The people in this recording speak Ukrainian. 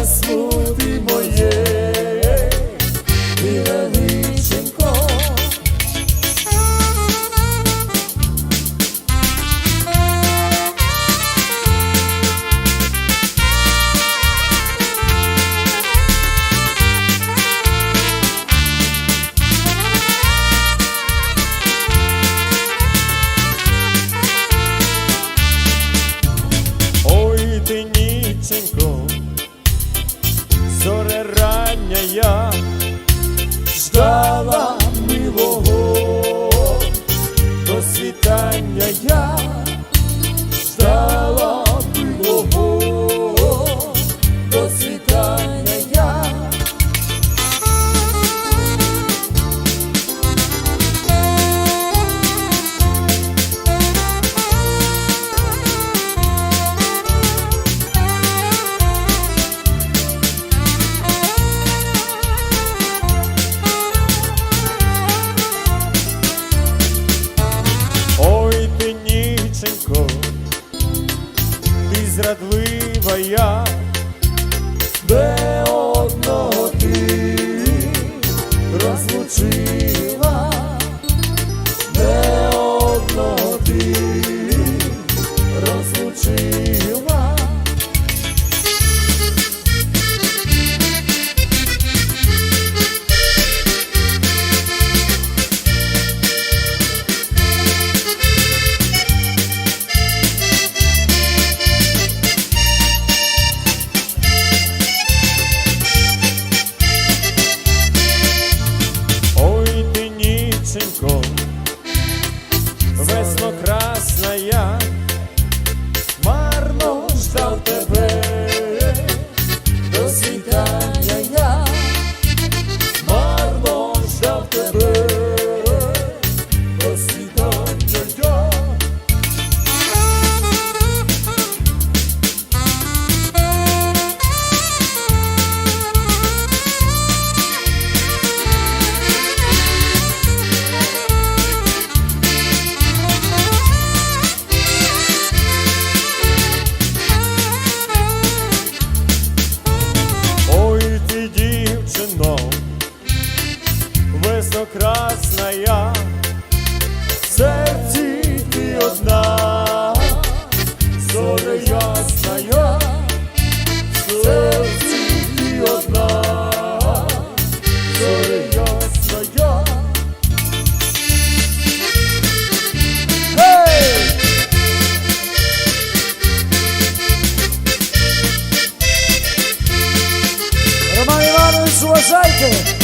mesmo. Maria ніченько, весно красна society.